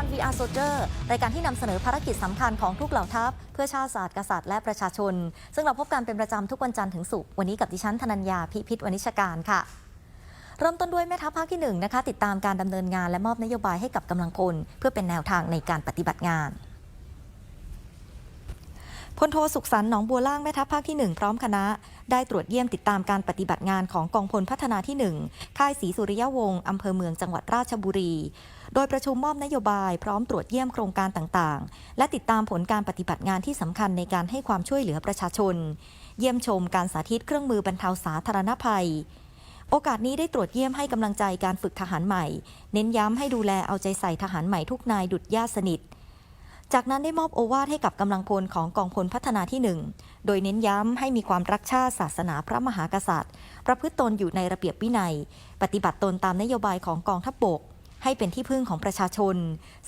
การ VR Soldier รายการที่นำเสนอภารกิจสำคัญของทุกเหล่าทัพ เพื่อชาติศาสตร์กษัตริย์และประชาชน ซึ่งเราพบกันเป็นประจำทุกวันจันทร์ถึงศุกร์วันนี้กับดิฉันธนัญญาพิพิธวณิชการค่ะ เริ่มต้นด้วยแม่ทัพภาคที่หนึ่งนะคะติดตามการดำเนินงานและมอบนโยบายให้กับกำลังพลเพื่อเป็นแนวทางในการปฏิบัติงาน พลโทสุขสันต์หนองบัวล่างแม่ทัพภาคที่ 1 พร้อมคณะ ได้ตรวจเยี่ยมติดตามการปฏิบัติงานของกองพลพัฒนาที่ 1 ค่ายศรีสุริยวงศ์อำเภอเมืองจังหวัดราชบุรี โดยประชุมมอบนโยบายพร้อมตรวจเยี่ยมโครงการต่างๆ และติดตามผลการปฏิบัติงานที่สำคัญในการให้ความช่วยเหลือประชาชน เยี่ยมชมการสาธิตเครื่องมือบรรเทาสาธารณภัยโอกาสนี้ได้ตรวจเยี่ยมให้กำลังใจการฝึกทหารใหม่ เน้นย้ำให้ดูแลเอาใจใส่ทหารใหม่ทุกนายดุดญาติสนิท จากนั้นได้มอบโอวาทให้กับกำลังพลของกองพลพัฒนาที่หนึ่งโดยเน้นย้ำให้มีความรักชาติศาสนาพระมหากษัตริย์ ประพฤติตนอยู่ในระเบียบวินัย ปฏิบัติตนตามนโยบายของกองทัพบก ให้เป็นที่พึ่งของประชาชน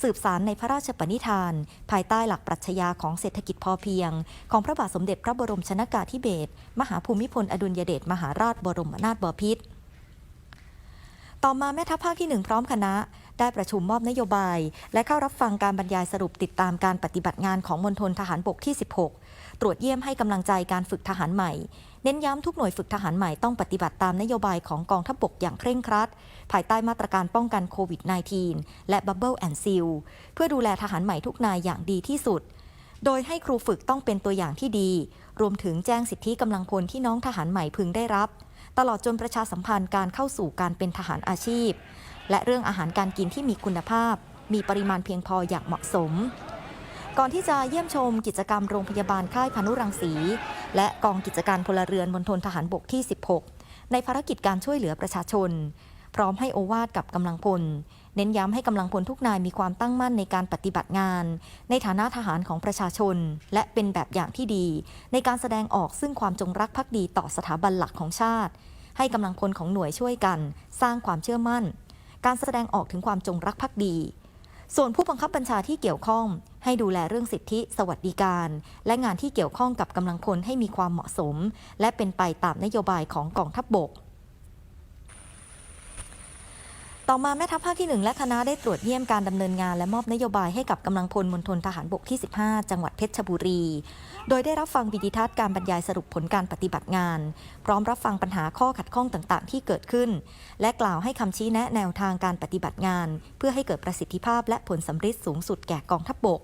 สืบสารในพระราชปณิธาน ภายใต้หลักปรัชญาของเศรษฐกิจพอเพียง ของพระบาทสมเด็จพระบรมชนากาธิเบศรมหาภูมิพลอดุลยเดชมหาราชบรมนาถบพิตรต่อมาแม่ทัพภาคที่หนึ่งพร้อมคณะ ได้ประชุมมอบนโยบาย และเข้ารับฟังการบรรยายสรุปติดตามการปฏิบัติงานของมณฑลทหารบกที่ 16 ตรวจเยี่ยมให้กำลังใจการฝึกทหารใหม่ เน้นย้ำทุกหน่วยฝึกทหารใหม่ต้องปฏิบัติตามนโยบายของกองทัพบกอย่างเคร่งครัด ภายใต้มาตรการป้องกันโควิด -19 และ Bubble and Seal เพื่อดูแลทหารใหม่ทุกนายอย่างดีที่สุดโดยให้ครูฝึกต้องเป็นตัวอย่างที่ดี รวมถึงแจ้งสิทธิกำลังพลที่น้องทหารใหม่พึงได้รับ ตลอดจนประชาสัมพันธ์การเข้าสู่การเป็นทหารอาชีพ และเรื่องอาหารการกินที่มีคุณภาพ มีปริมาณเพียงพออย่างเหมาะสม ก่อนที่จะเยี่ยมชมกิจกรรมโรงพยาบาลค่ายพานุรังสี และกองกิจการพลเรือนมณฑลทหารบกที่ 16 ในภารกิจการช่วยเหลือประชาชน พร้อมให้โอวาทกับกำลังพล เน้นย้ำให้กำลังพลทุกนายมีความตั้งมั่นในการปฏิบัติงาน ในฐานะทหารของประชาชน และเป็นแบบอย่างที่ดี ในการแสดงออกซึ่งความจงรักภักดีต่อสถาบันหลักของชาติ ให้กำลังพลของหน่วยช่วยกัน สร้างความเชื่อมั่น การแสดงออกถึงความจงรักภักดี ส่วนผู้บังคับบัญชาที่เกี่ยวข้อง ให้ดูแลเรื่องสิทธิ สวัสดิการ และงานที่เกี่ยวข้องกับกำลังพลให้มีความเหมาะสม และเป็นไปตามนโยบายของกองทัพบบก ต่อมาแม่ทัพภาคที่ 1 และคณะได้ตรวจเยี่ยมการดำเนินงานและมอบนโยบายให้กับกำลังพลมณฑลทหารบกที่ 15 จังหวัดเพชรบุรี โดยได้รับฟังวิดีทัศน์การบรรยายสรุปผลการปฏิบัติงาน พร้อมรับฟังปัญหาข้อขัดข้องต่างๆ ที่เกิดขึ้น และกล่าวให้คำชี้แนะแนวทางการปฏิบัติงาน เพื่อให้เกิดประสิทธิภาพและผลสำฤทธิ์สูงสุดแก่กองทัพบบก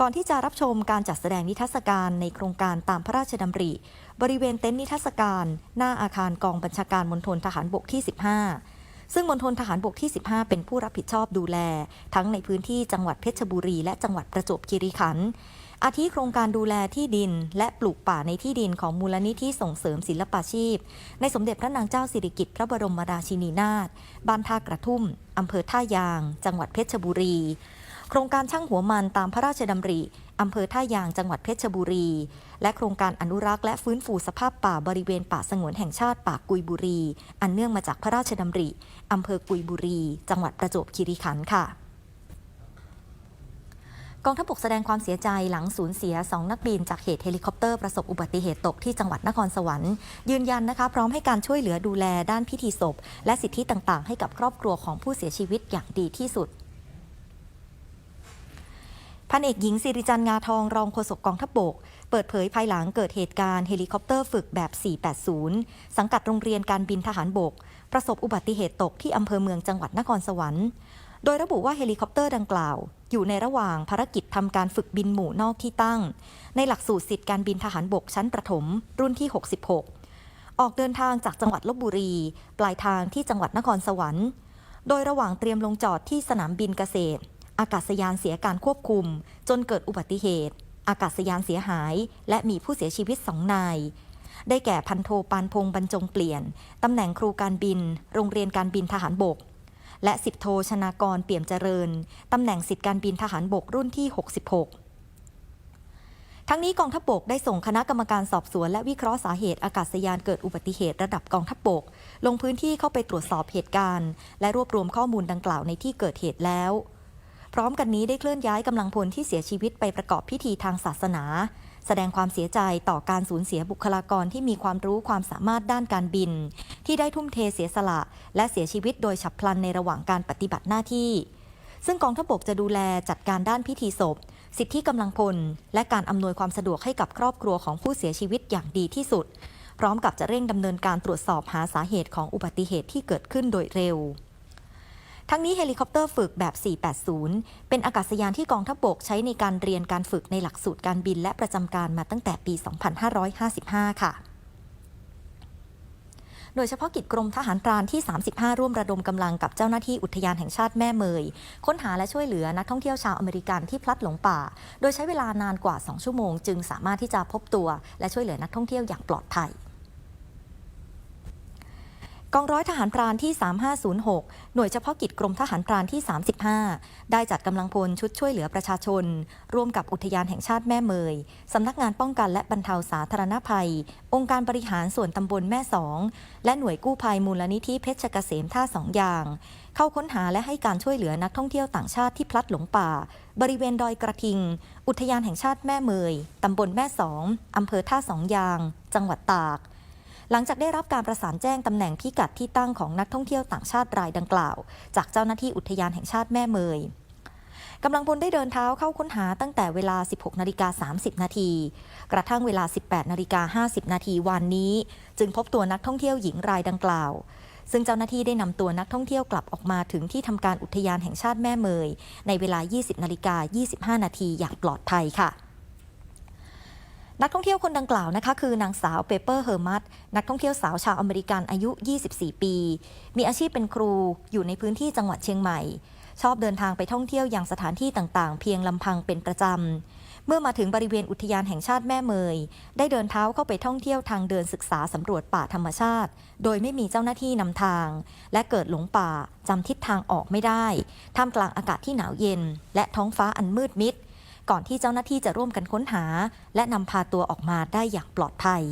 ก่อนที่จะรับชมการจัดแสดงนิทรรศการในโครงการตามพระราชดำริ บริเวณเต็นท์นิทรรศการ หน้าอาคารกองบัญชาการมณฑลทหารบกที่ 15 ซึ่งมณฑลทหารบกที่ 15 เป็นผู้รับผิดชอบดูแล ทั้งในพื้นที่จังหวัดเพชรบุรี และจังหวัดประจวบคีรีขันธ์อาทิโครงการดูแลที่ดิน และปลูกป่าในที่ดินของมูลนิธิส่งเสริมศิลปาชีพ ในสมเด็จพระนางเจ้าสิริกิติ์พระบรมราชินีนาถบ้านท่ากระทุ่มอำเภอท่ายาง จังหวัดเพชรบุรี โครงการช่างหัวมันตามพระราชดำริอำเภอท่ายางจังหวัดเพชรบุรี และโครงการอนุรักษ์และฟื้นฟูสภาพป่าบริเวณป่าสงวนแห่งชาติป่ากุยบุรี อันเนื่องมาจากพระราชดำริอำเภอกุยบุรี จังหวัดประจวบคีรีขันธ์ค่ะกองทัพบกแสดงความเสียใจหลังสูญเสีย 2 นักบินจากเหตุเฮลิคอปเตอร์ประสบอุบัติเหตุตกที่จังหวัดนครสวรรค์ยืนยันนะคะ พร้อมให้การช่วยเหลือดูแลด้านพิธีศพ และสิทธิต่างๆ ให้กับครอบครัวของผู้เสียชีวิตอย่างดีที่สุด พันเอกหญิงสิริจันทร์งาทองรองโฆษกกองทัพบก เปิดเผยภายหลังเกิดเหตุการณ์เฮลิคอปเตอร์ฝึกแบบ 480 สังกัดโรงเรียนการบินทหารบก ประสบอุบัติเหตุตกที่อำเภอเมืองจังหวัดนครสวรรค์ โดยระบุว่าเฮลิคอปเตอร์ดังกล่าว อยู่ในระหว่างภารกิจทำการฝึกบินหมู่นอกที่ตั้ง ในหลักสูตรสิทธิการบินทหารบกชั้นประถม รุ่นที่ 66 ออกเดินทางจากจังหวัดลบบุรี ปลายทางที่จังหวัดนครสวรรค์ โดยระหว่างเตรียมลงจอดที่สนามบินเกษตร อากาศยานเสียการควบคุม จนเกิดอุบัติเหตุ อากาศยานเสียหาย และมีผู้เสียชีวิตสองนายได้แก่พันโทปานพงษ์บรรจงเปลี่ยน ตำแหน่งครูการบิน โรงเรียนการบินทหารบก และสิบโทชนากรเปี่ยมเจริญ ตำแหน่งสิทธิการบินทหารบกรุ่นที่ 66 ทั้งนี้กองทัพบกได้ส่งคณะกรรมการสอบสวน และวิเคราะห์สาเหตุอากาศยานเกิดอุบัติเหตุระดับกองทัพบก ลงพื้นที่เข้าไปตรวจสอบเหตุการณ์ และรวบรวมข้อมูลดังกล่าวในที่เกิดเหตุแล้ว พร้อมกันนี้ได้เคลื่อนย้ายกำลังพลที่เสียชีวิตไปประกอบพิธีทางศาสนา แสดงความเสียใจต่อการสูญเสียบุคลากรที่มีความรู้ความสามารถด้านการบิน ที่ได้ทุ่มเทเสียสละ และเสียชีวิตโดยฉับพลันในระหว่างการปฏิบัติหน้าที่ ซึ่งกองทัพบกจะดูแลจัดการด้านพิธีศพ สิทธิกำลังพล และการอำนวยความสะดวกให้กับครอบครัวของผู้เสียชีวิตอย่างดีที่สุด พร้อมกับจะเร่งดำเนินการตรวจสอบหาสาเหตุของอุบัติเหตุที่เกิดขึ้นโดยเร็ว ทั้งนี้เฮลิคอปเตอร์ฝึกแบบ 480 เป็นอากาศยานที่กองทัพบกใช้ในการเรียนการฝึกในหลักสูตรการบินและประจำการมาตั้งแต่ปี 2555 ค่ะโดยเฉพาะกิจกรมทหารพรานที่ 35 ร่วมระดมกำลังกับเจ้าหน้าที่อุทยานแห่งชาติแม่เมย ค้นหาและช่วยเหลือนักท่องเที่ยวชาวอเมริกันที่พลัดหลงป่า โดยใช้เวลานานกว่า 2 ชั่วโมง จึงสามารถที่จะพบตัว และช่วยเหลือนักท่องเที่ยวอย่างปลอดภัย กองร้อยทหารพรานที่ 3506 หน่วยเฉพาะกิจกรมทหารพรานที่ 35 ได้จัดกำลังพลชุดช่วยเหลือประชาชน ร่วมกับอุทยานแห่งชาติแม่เมย สำนักงานป้องกันและบรรเทาสาธารณภัย องค์การบริหารส่วนตำบลแม่สอง และหน่วยกู้ภัยมูลนิธิเพชรเกษมท่าสองยาง เข้าค้นหาและให้การช่วยเหลือนักท่องเที่ยวต่างชาติที่พลัดหลงป่า บริเวณดอยกระทิง อุทยานแห่งชาติแม่เมย ตำบลแม่สองอำเภอท่าสองยาง จังหวัดตาก หลังจากได้รับการประสานแจ้งตำแหน่งพิกัดที่ตั้งของนักท่องเที่ยวต่างชาติรายดังกล่าว จากเจ้าหน้าที่อุทยานแห่งชาติแม่เมยกำลังพลได้เดินเท้าเข้าค้นหาตั้งแต่เวลา 16 นาฬิกา 30 นาที กระทั่งเวลา 18 นาฬิกา 50 นาทีวันนี้ จึงพบตัวนักท่องเที่ยวหญิงรายดังกล่าว ซึ่งเจ้าหน้าที่ได้นำตัวนักท่องเที่ยวกลับออกมาถึงที่ทำการอุทยานแห่งชาติแม่เมย ในเวลา 20 นาฬิกา 25 นาทีอย่างปลอดภัยค่ะ นักท่องเที่ยวคนดังกล่าวนะคะคือนางสาวเปเปอร์เฮอร์มัตนักท่องเที่ยวสาวชาวอเมริกันอายุ 24 ปี มีอาชีพเป็นครูอยู่ในพื้นที่จังหวัดเชียงใหม่ ชอบเดินทางไปท่องเที่ยวอย่างสถานที่ต่างๆ เพียงลำพังเป็นประจำ เมื่อมาถึงบริเวณอุทยานแห่งชาติแม่เมย ได้เดินเท้าเข้าไปท่องเที่ยวทางเดินศึกษาสำรวจป่าธรรมชาติ โดยไม่มีเจ้าหน้าที่นำทาง และเกิดหลงป่าจำทิศทางออกไม่ได้ ท่ามกลางอากาศที่หนาวเย็น และท้องฟ้าอันมืดมิด ก่อนที่เจ้าหน้าที่จะร่วมกันค้นหา และนำพาตัวออกมาได้อย่างปลอดภัย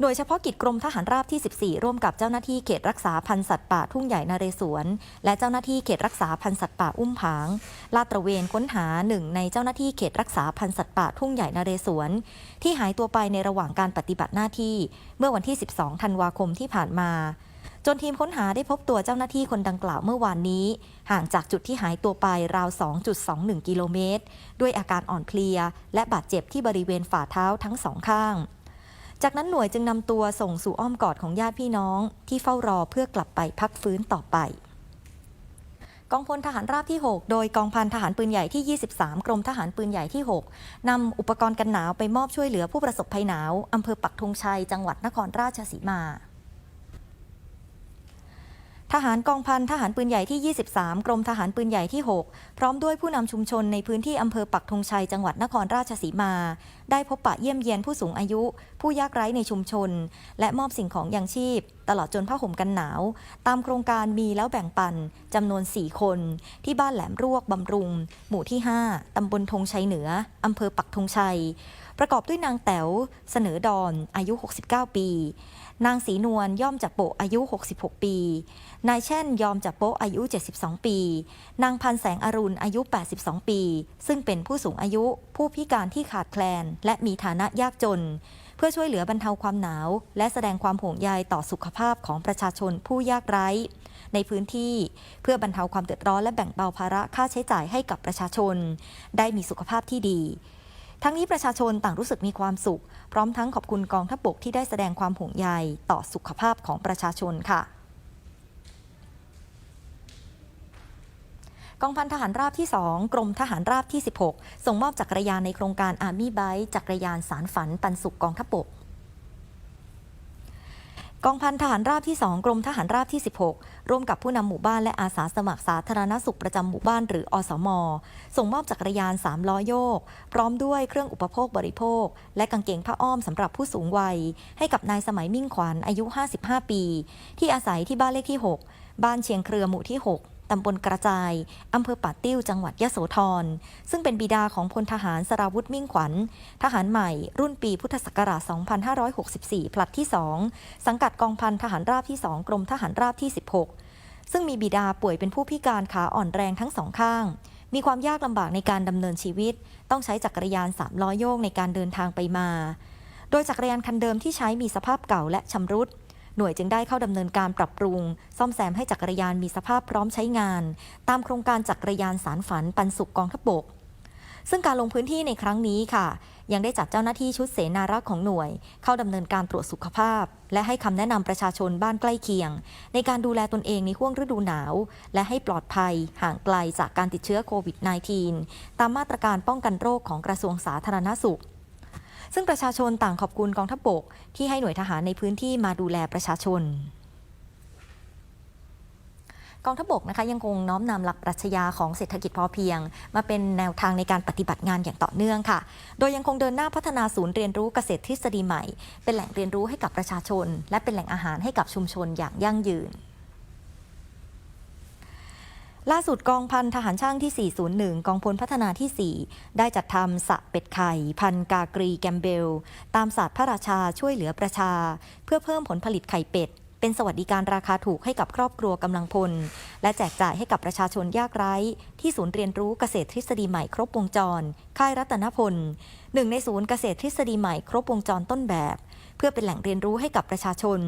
หน่วยเฉพาะกิจกรมทหารราบที่ 14 ร่วมกับเจ้าหน้าที่เขตรักษาพันธุ์สัตว์ป่าทุ่งใหญ่นเรศวร และเจ้าหน้าที่เขตรักษาพันธุ์สัตว์ป่าอุ้มผาง ลาดตระเวนค้นหาหนึ่งในเจ้าหน้าที่เขตรักษาพันธุ์สัตว์ป่าทุ่งใหญ่นเรศวร ที่หายตัวไปในระหว่างการปฏิบัติหน้าที่ เมื่อวันที่ 12 ธันวาคมที่ผ่านมา จนทีมค้นหาได้พบตัวเจ้าหน้าที่คนดังกล่าวเมื่อวานนี้ ห่างจากจุดที่หายตัวไปราว 2.21 กิโลเมตร ด้วยอาการอ่อนเพลีย และบาดเจ็บที่บริเวณฝ่าเท้าทั้งสองข้าง จากนั้นหน่วยจึงนำตัวส่งสู่อ้อมกอดของญาติพี่น้อง ที่เฝ้ารอเพื่อกลับไปพักฟื้นต่อไปกองพลทหารราบที่ 6 โดยกองพันทหารปืนใหญ่ที่ 23 กรมทหารปืนใหญ่ที่ 6 นำอุปกรณ์กันหนาวไปมอบช่วยเหลือผู้ประสบภัยหนาว อำเภอปักธงชัย จังหวัดนครราชสีมา ทหารกองพันทหารปืนใหญ่ที่ 23 กรมทหารปืนใหญ่ที่ 6 พร้อมด้วยผู้นำชุมชนในพื้นที่อำเภอปักธงชัยจังหวัดนครราชสีมา ได้พบปะเยี่ยมเยียนผู้สูงอายุ ผู้ยากไร้ในชุมชน และมอบสิ่งของยังชีพ ตลอดจนผ้าห่มกันหนาว ตามโครงการมีแล้วแบ่งปันจำนวน 4 คน ที่บ้านแหลมรวกบำรุง หมู่ที่ 5ตำบลธงชัยเหนืออำเภอปักธงชัย ประกอบด้วยนางแต๋วเสนอดอนอายุ 69 ปี นางศรีนวลย่อมจับโปะอายุ 66 ปี นายแช่นยอมจับโปะอายุ 72 ปี นางพันแสงอรุณอายุ 82 ปี ซึ่งเป็นผู้สูงอายุผู้พิการที่ขาดแคลน และมีฐานะยากจน เพื่อช่วยเหลือบรรเทาความหนาว และแสดงความห่วงใยต่อสุขภาพของประชาชนผู้ยากไร้ ในพื้นที่เพื่อบรรเทาความเดือดร้อนและแบ่งเบาภาระค่าใช้จ่ายให้กับประชาชน ได้มีสุขภาพที่ดี ทั้งนี้ประชาชนต่างรู้สึกมีความสุข พร้อมทั้งขอบคุณกองทัพบกที่ได้แสดงความห่วงใยต่อสุขภาพของประชาชนค่ะกองพันทหารราบที่ 2 กรมทหารราบที่ 16 ส่งมอบจักรยานในโครงการอาร์มี่ไบจักรยานสารฝันปันสุขกองทัพบก กองพันทหารราบที่ 2 กรมทหารราบที่ 16 ร่วมกับผู้นำหมู่บ้านและอาสาสมัครสาธารณสุขประจำหมู่บ้านหรืออสม ส่งมอบจักรยาน 3 ล้อโยก พร้อมด้วยเครื่องอุปโภคบริโภค และกางเกงผ้าอ้อมสำหรับผู้สูงวัย ให้กับนายสมัยมิ่งขวัญอายุ 55 ปี ที่อาศัยที่บ้านเลขที่ 6 บ้านเชียงเครือหมู่ที่ 6 ตำบลกระจาย อำเภอป่าติ้ว จังหวัดยะโสธร ซึ่งเป็นบิดาของพลทหารสราวุธมิ่งขวัญ ทหารใหม่ รุ่นปีพุทธศักราช 2564 ผลัดที่ 2 สังกัดกองพันทหารราบที่ 2 กรมทหารราบที่ 16 ซึ่งมีบิดาป่วยเป็นผู้พิการขาอ่อนแรงทั้งสองข้าง มีความยากลำบากในการดำเนินชีวิต ต้องใช้จักรยานสามล้อโยกในการเดินทางไปมา โดยจักรยานคันเดิมที่ใช้มีสภาพเก่าและชำรุด หน่วยจึงได้เข้าดำเนินการปรับปรุง ซ่อมแซมให้จักรยานมีสภาพพร้อมใช้งาน ตามโครงการจักรยานสารฝันปันสุขกองทัพบก ซึ่งการลงพื้นที่ในครั้งนี้ค่ะ ยังได้จัดเจ้าหน้าที่ชุดเสนารักษ์ของหน่วย เข้าดำเนินการตรวจสุขภาพ และให้คำแนะนำประชาชนบ้านใกล้เคียง ในการดูแลตนเองในห่วงฤดูหนาว และให้ปลอดภัยห่างไกลจากการติดเชื้อโควิด -19 ตามมาตรการป้องกันโรคของกระทรวงสาธารณสุข ซึ่งประชาชนต่างขอบคุณกองทัพบก ที่ให้หน่วยทหารในพื้นที่มาดูแลประชาชนกองทัพบกนะคะยังคงน้อมนำหลักปรัชญาของเศรษฐกิจพอเพียง มาเป็นแนวทางในการปฏิบัติงานอย่างต่อเนื่องค่ะ โดยยังคงเดินหน้าพัฒนาศูนย์เรียนรู้เกษตรทฤษฎีใหม่ เป็นแหล่งเรียนรู้ให้กับประชาชน และเป็นแหล่งอาหารให้กับชุมชนอย่างยั่งยืน ล่าสุดกองพันทหารช่างที่ 401 กองพลพัฒนาที่ 4 ได้จัดทำสระเป็ดไข่ พันกากรีแกมเบล ตามศาสตร์พระราชาช่วยเหลือประชา เพื่อเพิ่มผลผลิตไข่เป็ด เป็นสวัสดิการราคาถูกให้กับครอบครัวกำลังพล และแจกจ่ายให้กับประชาชนยากไร้ ที่ศูนย์เรียนรู้เกษตรทฤษฎีใหม่ครบวงจร ค่ายรัตนพลหนึ่งในศูนย์เกษตรทฤษฎีใหม่ครบวงจรต้นแบบ เพื่อเป็นแหล่งเรียนรู้ให้กับประชาชน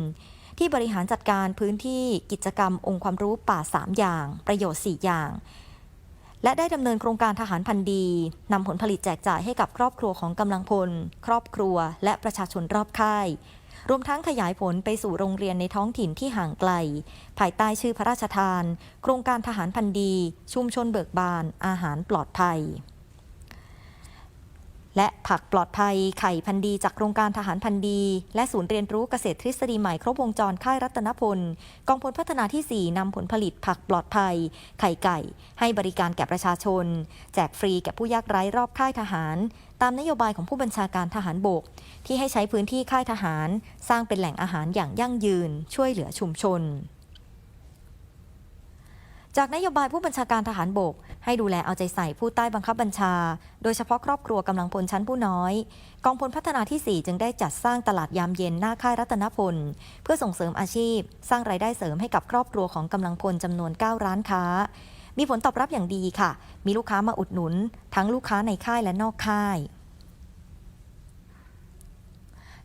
ที่บริหารจัดการพื้นที่กิจกรรมองค์ความรู้ป่า 3 อย่าง ประโยชน์ 4 อย่าง และได้ดำเนินโครงการทหารพันธีนำผลผลิตแจกจ่ายให้กับครอบครัวของกำลังพล ครอบครัว และประชาชนรอบค่ายรวมทั้งขยายผลไปสู่โรงเรียนในท้องถิ่นที่ห่างไกล ภายใต้ชื่อพระราชทาน โครงการทหารพันธีชุมชนเบิกบาน อาหารปลอดภัย และผักปลอดภัยไข่พันธ์ดีจากโครงการทหารพันธ์ดี และศูนย์เรียนรู้เกษตรทฤษฎีใหม่ครบวงจรค่ายรัตนพล กองพลพัฒนาที่ 4 นำผลผลิตผักปลอดภัย ไข่ไก่ ให้บริการแก่ประชาชน แจกฟรีแก่ผู้ยากไร้รอบค่ายทหาร ตามนโยบายของผู้บัญชาการทหารบก ที่ให้ใช้พื้นที่ค่ายทหาร สร้างเป็นแหล่งอาหารอย่างยั่งยืน ช่วยเหลือชุมชน จากนโยบายผู้บัญชาการทหารบก ให้ดูแลเอาใจใส่ผู้ใต้บังคับบัญชา โดยเฉพาะครอบครัวกำลังพลชั้นผู้น้อย กองพลพัฒนาที่ 4 จึงได้จัดสร้างตลาดยามเย็นหน้าค่ายรัตนพล เพื่อส่งเสริมอาชีพ สร้างรายได้เสริมให้กับครอบครัวของกำลังพลจำนวน 9 ร้านค้า มีผลตอบรับอย่างดีค่ะ มีลูกค้ามาอุดหนุน ทั้งลูกค้าในค่ายและนอกค่าย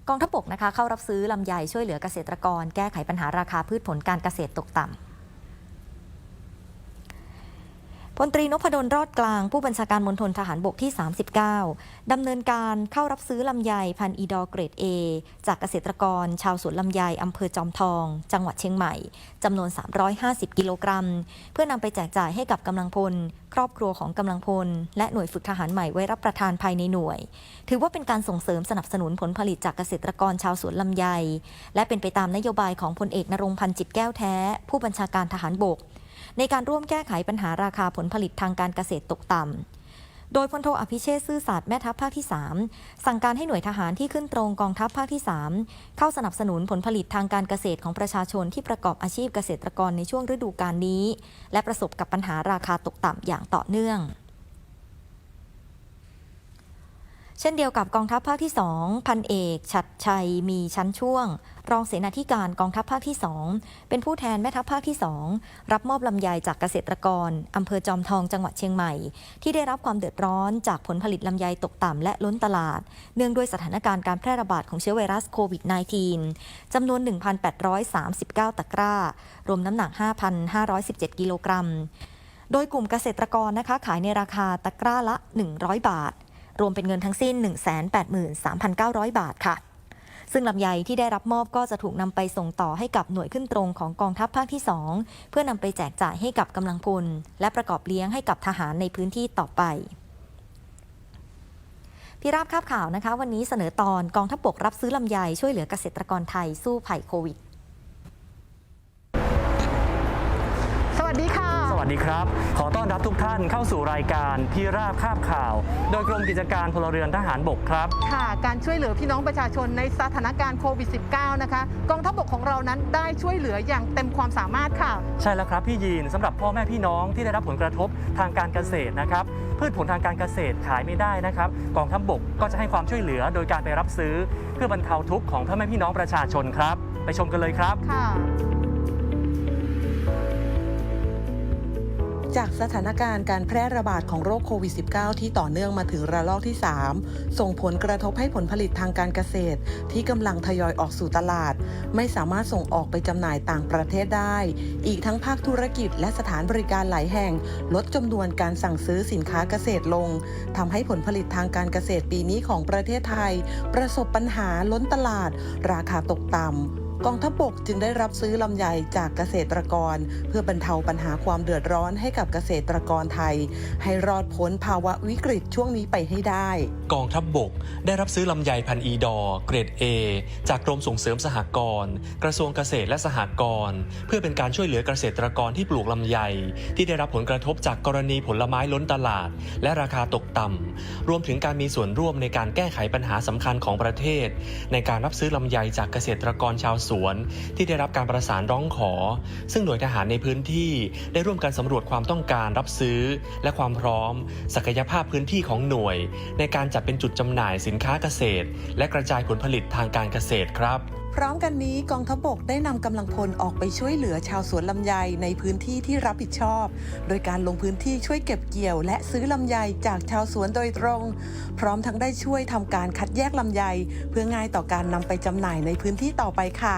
กองทัพบกนะคะเข้ารับซื้อลำไยช่วยเหลือเกษตรกร แก้ไขปัญหาราคาพืชผลการเกษตรตกต่ำ พลตรีนพดลรอดกลางผู้บัญชาการมณฑลทหารบกที่ 39 ดำเนินการเข้ารับซื้อลำไยพันอีดอเกรด A จากเกษตรกร ชาวสวนลำไยอำเภอจอมทอง จังหวัดเชียงใหม่จำนวน 350 กิโลกรัม เพื่อนำไปแจกจ่ายให้กับกำลังพล ครอบครัวของกำลังพล และหน่วยฝึกทหารใหม่ไว้รับประทานภายในหน่วย ถือว่าเป็นการส่งเสริมสนับสนุนผลผลิตจากเกษตรกรชาวสวนลำไย และเป็นไปตามนโยบายของพลเอกนรงพันธ์จิตแก้วแท้ ผู้บัญชาการทหารบก ในการร่วมแก้ไขปัญหาราคาผลผลิตทางการเกษตรตกต่ำโดยพลโทอภิเชษซื่อสัตย์แม่ทัพภาคที่ 3 สั่งการให้หน่วยทหารที่ขึ้นตรงกองทัพภาคที่ 3 เข้าสนับสนุนผลผลิตทางการเกษตรของประชาชนที่ประกอบอาชีพเกษตรกรในช่วงฤดูกาลนี้ และประสบกับปัญหาราคาตกต่ำอย่างต่อเนื่อง เช่นเดียวกับกองทัพภาคที่ 2 พันเอก ชัดชัย มีชั้นช่วง รองเสนาธิการกองทัพภาคที่ 2 เป็นผู้แทนแม่ทัพภาคที่ 2 รับมอบลำไยจากเกษตรกรอำเภอจอมทองจังหวัดเชียงใหม่ ที่ได้รับความเดือดร้อนจากผลผลิตลำไยตกต่ำและล้นตลาด เนื่องด้วยสถานการณ์การแพร่ระบาดของเชื้อไวรัสโควิด -19 จำนวน 1,839 ตะกร้า รวมน้ำหนัก 5,517 กิโลกรัม โดยกลุ่มเกษตรกรนะคะขายในราคาตะกร้าละ 100 บาท รวมเป็นเงินทั้งสิ้น 183,900 บาทค่ะ ซึ่งลำไยที่ได้รับมอบก็จะถูกนำไปส่งต่อให้กับหน่วยขึ้นตรงของกองทัพภาคที่ 2 เพื่อนำไปแจกจ่ายให้กับกำลังพล และประกอบเลี้ยงให้กับทหารในพื้นที่ต่อไปพี่ราบคาบข่าวนะคะ วันนี้เสนอตอนกองทัพบกรับซื้อลำไยช่วยเหลือเกษตรกรไทยสู้ภัยโควิด วัสดีครับ ขอต้อนรับทุกท่านเข้าสู่รายการพี่ราบคาบข่าว โดยกรมกิจการพลเรือนทหารบกครับ ค่ะ การช่วยเหลือพี่น้องประชาชนในสถานการณ์โควิด -19 นะคะ กองทัพบกของเรานั้นได้ช่วยเหลืออย่างเต็มความสามารถค่ะ ใช่แล้วครับพี่ยีนสำหรับพ่อแม่พี่น้องที่ได้รับผลกระทบทางการเกษตรนะครับพืชผลทางการเกษตรขายไม่ได้นะครับ กองทัพบกก็จะให้ความช่วยเหลือโดยการไปรับซื้อ เพื่อบรรเทาทุกข์ของพ่อแม่พี่น้องประชาชนครับ ไปชมกันเลยครับค่ะ จากสถานการณ์การแพร่ระบาดของโรคโควิด -19 ที่ต่อเนื่องมาถึงระลอกที่ 3 ส่งผลกระทบให้ผลผลิตทางการเกษตร ที่กำลังทยอยออกสู่ตลาด ไม่สามารถส่งออกไปจำหน่ายต่างประเทศได้ อีกทั้งภาคธุรกิจและสถานบริการหลายแห่ง ลดจำนวนการสั่งซื้อสินค้าเกษตรลงทำให้ผลผลิตทางการเกษตรปีนี้ของประเทศไทย ประสบปัญหาล้นตลาด ราคาตกต่ำ กองทัพบกจึงได้รับซื้อลำไยจากเกษตรกร เพื่อบรรเทาปัญหาความเดือดร้อนให้กับเกษตรกรไทย ให้รอดพ้นภาวะวิกฤตช่วงนี้ไปให้ได้ กองทัพบบกได้รับซื้อลำไยพันอีดอเกรด A จากกรมส่งเสริมสหกรณ์กระทรวงเกษตรและสหกรณ์เพื่อเป็นการช่วยเหลือเกษตรกรที่ปลูกลำไย ที่ได้รับผลกระทบจากกรณีผลไม้ล้นตลาด และราคาตกต่ำรวมถึงการมีส่วนร่วมในการแก้ไขปัญหาสำคัญของประเทศ ในการรับซื้อลำไยจากเกษตรกรชาวสวนที่ได้รับการประสานร้องขอ ซึ่งหน่วยทหารในพื้นที่ได้ร่วมกันสำรวจความต้องการรับซื้อ และความพร้อม ศักยภาพพื้นที่ของหน่วย ในการจัดเป็นจุดจำหน่ายสินค้าเกษตร และกระจายผลผลิตทางการเกษตรครับ พร้อมกันนี้กองทัพบกได้นำกำลังพลออกไปช่วยเหลือชาวสวนลำไยในพื้นที่ที่รับผิดชอบ โดยการลงพื้นที่ช่วยเก็บเกี่ยว และซื้อลำไยจากชาวสวนโดยตรง พร้อมทั้งได้ช่วยทำการคัดแยกลำไย เพื่อง่ายต่อการนำไปจำหน่ายในพื้นที่ต่อไปค่ะ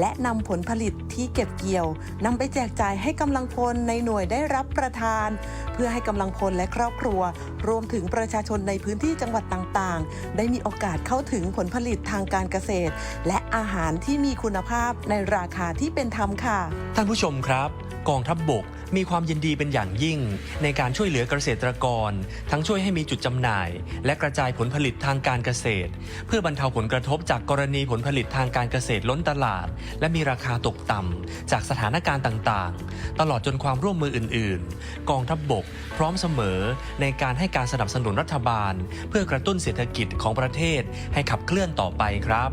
และนำผลผลิตที่เก็บเกี่ยวนำไปแจกจ่ายให้กำลังพลในหน่วยได้รับประทาน เพื่อให้กำลังพลและครอบครัว รวมถึงประชาชนในพื้นที่จังหวัดต่างๆ ได้มีโอกาสเข้าถึงผลผลิตทางการเกษตร และอาหารารที่มีคุณภาพในราคาที่เป็นธรรมค่ะ ท่านผู้ชมครับ กองทัพบบกมีความยินดีเป็นอย่างยิ่ง ในการช่วยเหลือเกษตรกร ทั้งช่วยให้มีจุดจำหน่าย และกระจายผลผลิตทางการเกษตร เพื่อบรรเทาผลกระทบจากกรณีผลผลิตทางการเกษตรล้นตลาด และมีราคาตกต่ำจากสถานการณ์ต่างๆ ตลอดจนความร่วมมืออื่น ๆ กองทัพบบก พร้อมเสมอ ในการให้การสนับสนุนรัฐบาล เพื่อกระตุ้นเศรษฐกิจของประเทศให้ขับเคลื่อนต่อไปครับ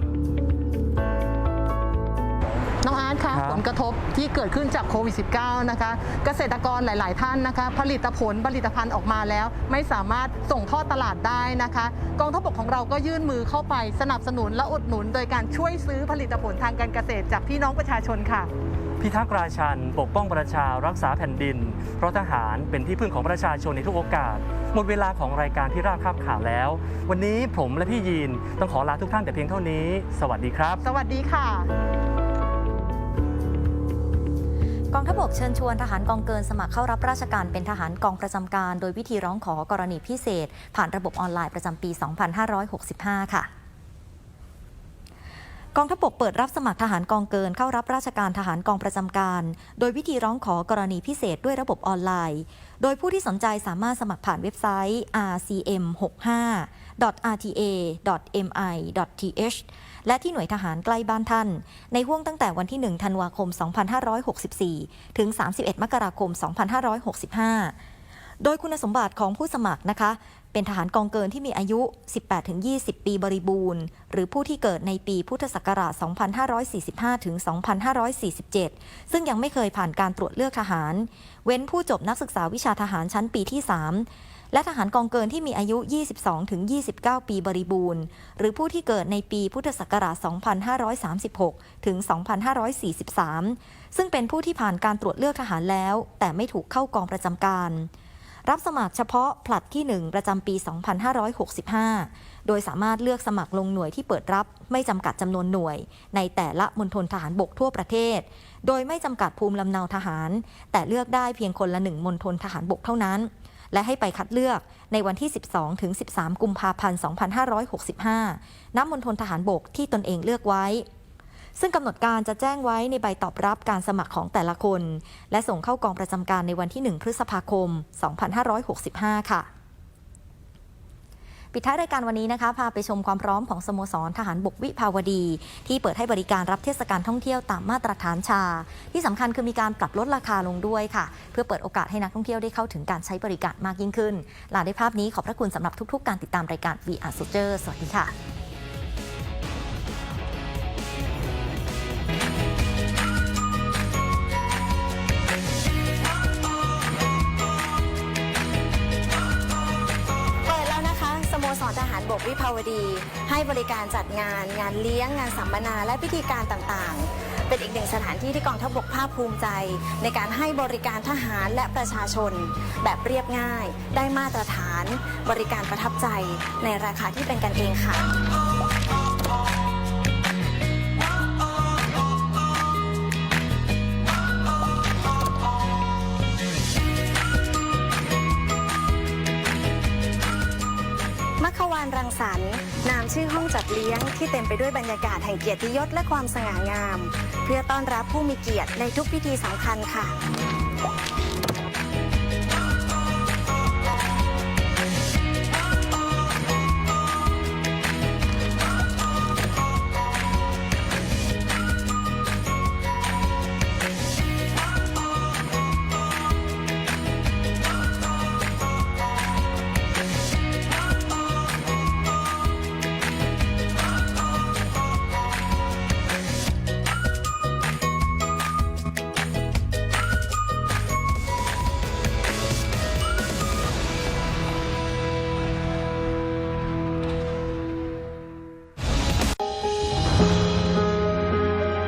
น้องอาร์ตคะครับผลกระทบที่เกิดขึ้นจากโควิด -19 นะคะ เกษตรกรหลาย ๆ ท่านนะคะ ผลิตผลผลิตภัณฑ์ออกมาแล้ว ไม่สามารถส่งทอดตลาดได้นะคะ กองทัพบกของเราก็ยื่นมือเข้าไปสนับสนุนและอุดหนุน โดยการช่วยซื้อผลิตผลทางการเกษตรจากพี่น้องประชาชนค่ะพิทักษ์ราชัน ปกป้องประชารักษาแผ่นดิน เพราะทหารเป็นที่พึ่งของประชาชนในทุกโอกาส หมดเวลาของรายการที่ราบคาบข่าวแล้ว วันนี้ผมและพี่ยีนต้องขอลาทุกท่านแต่เพียงเท่านี้ สวัสดีครับ สวัสดีค่ะ กองทัพบกเชิญชวนทหารกองเกินสมัครเข้ารับราชการเป็นทหารกองประจำการ โดยวิธีร้องขอกรณีพิเศษ ผ่านระบบออนไลน์ประจำปี 2565 ค่ะกองทัพบกเปิดรับสมัครทหารกองเกินเข้ารับราชการทหารกองประจำการ โดยวิธีร้องขอกรณีพิเศษด้วยระบบออนไลน์ โดยผู้ที่สนใจสามารถสมัครผ่านเว็บไซต์ rcm65.rta.mi.th และที่หน่วยทหารใกล้บ้านท่าน ในห่วงตั้งแต่วันที่ 1 ธันวาคม 2564 ถึง 31 มกราคม 2565 โดยคุณสมบัติของผู้สมัครนะคะ เป็นทหารกองเกินที่มีอายุ 18-20 ปีบริบูรณ์ หรือผู้ที่เกิดในปีพุทธศักราช 2545 ถึง 2547 ซึ่งยังไม่เคยผ่านการตรวจเลือกทหาร เว้นผู้จบนักศึกษาวิชาทหารชั้นปีที่ 3 และทหารกองเกินที่มีอายุ 22 ถึง 29 ปีบริบูรณ์ หรือผู้ที่เกิดในปีพุทธศักราช 2536 ถึง 2543 ซึ่งเป็นผู้ที่ผ่านการตรวจเลือกทหารแล้ว แต่ไม่ถูกเข้ากองประจำการ รับสมัครเฉพาะผลัดที่ 1 ประจำปี 2565 โดยสามารถเลือกสมัครลงหน่วยที่เปิดรับไม่จำกัดจำนวนหน่วย ในแต่ละมณฑลทหารบกทั่วประเทศ โดยไม่จำกัดภูมิลำเนาทหาร แต่เลือกได้เพียงคนละหนึ่งมณฑลทหารบกเท่านั้น และให้ไปคัดเลือกในวันที่ 12 ถึง 13 กุมภาพันธ์ 2565 ณ มณฑลทหารบกที่ตนเองเลือกไว้ ซึ่งกำหนดการจะแจ้งไว้ในใบตอบรับการสมัครของแต่ละคน และส่งเข้ากองประจำการในวันที่ 1 พฤษภาคม 2565 ค่ะ ปิดท้ายรายการวันนี้นะคะ พาไปชมความพร้อมของสโมสรทหารบกวิภาวดี ที่เปิดให้บริการรับเทศกาลท่องเที่ยวตามมาตรฐานชา ที่สำคัญคือมีการปรับลดราคาลงด้วยค่ะ เพื่อเปิดโอกาสให้นักท่องเที่ยวได้เข้าถึงการใช้บริการมากยิ่งขึ้นลาด้วยภาพนี้ขอบพระคุณสำหรับทุก ๆ การติดตามรายการ VR s o l d i e r สวัสดีค่ะ บกวิภาวดี ให้บริการจัดงาน งานเลี้ยงงานสัมมนาและพิธีการต่างๆ เป็นอีกหนึ่งสถานที่ที่กองทัพบกภาคภูมิใจ ในการให้บริการทหารและประชาชน แบบเรียบง่าย ได้มาตรฐาน บริการประทับใจ ในราคาที่เป็นกันเองค่ะ การรังสรรค์นามชื่อห้องจัดเลี้ยงที่เต็มไปด้วยบรรยากาศแห่งเกียรติยศและความสง่างาม เพื่อต้อนรับผู้มีเกียรติในทุกพิธีสำคัญค่ะ